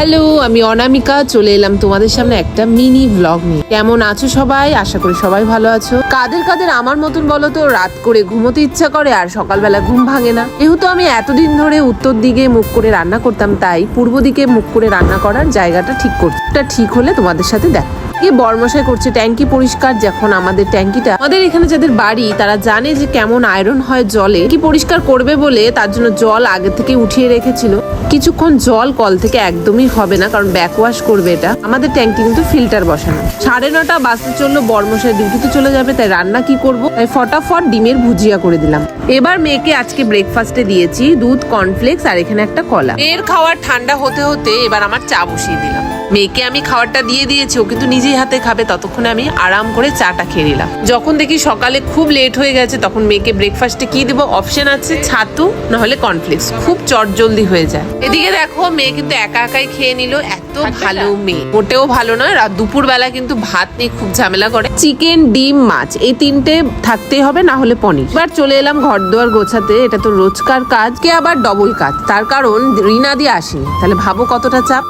Hello, আমি অনামিকা, চলে এলাম তোমাদের সামনে একটা মিনি ব্লগ নিয়ে। কেমন আছো সবাই? আশা করি সবাই ভালো আছো। কাদের কাদের আমার মতন বলো তো, রাত করে ঘুমোতে ইচ্ছা করে আর সকালবেলা ঘুম ভাঙে না। যেহেতু আমি এতদিন ধরে উত্তর দিকে মুখ করে রান্না করতাম, তাই পূর্ব দিকে মুখ করে রান্না করার জায়গাটা ঠিক করছি। ঠিক হলে তোমাদের সাথে দেখ কি বর্মশাই করছে? ট্যাঙ্কি পরিষ্কার যখন আমাদের ট্যাঙ্কিটা, আমাদের এখানে যাদের বাড়ি, তারা জানে যে কেমন আয়রন হয় জলে। কি পরিষ্কার করবে বলে তার জন্য জল আগে থেকে উঠিয়ে রেখেছিল। কিছুক্ষণ জল কল থেকে একদমই হবে না, কারণ ব্যাকওয়াশ করবে এটা। আমাদের ট্যাঙ্কি কিন্তু ফিল্টার বসানো। সাড়ে নটা বাসে চলল, বর্মশাই ডিউটিতে চলে যাবে, তাই রান্না কি করব? তাই ফটাফট ডিমের ভুজিয়া করে দিলাম। এবার মেয়েকে আজকে ব্রেকফাস্টে দিয়েছি, দুধ কর্নফ্লেক্স আর এখানে একটা কলা। মেয়ের খাওয়ার ঠান্ডা হতে হতে এবার আমার চা বসিয়ে দিলাম। মেয়েকে আমি খাবারটা দিয়ে দিয়েছি ও কিন্তু নিজেই হাতে খাবে ততক্ষণে আমি আরাম করে চাটা খেয়ে নিলাম। যখন দেখি সকালে খুব লেট হয়ে গেছে তখন মেয়েকে ব্রেকফাস্টে কি দেবো? অপশন আছে ছাতু নাহলে কর্নফ্লেক্স খুব চটজলদি হয়ে যায়। এদিকে দেখো মেয়ে কিন্তু একা একাই খেয়ে নিল এত ভালো মেয়ে। মোটেও ভালো নয় রাত দুপুর বেলা কিন্তু ভাত নিয়ে খুব ঝামেলা করে। চিকেন ডিম মাছ এই তিনটে থাকতেই হবে না হলে পনির। এবার চলে এলাম ঘর দুয়ার গোছাতে এটা তো রোজকার কাজ কে আবার ডবল কাজ। তার কারণ রিনা দিয়ে আসিনি। তাহলে ভাবো কতটা চাপ।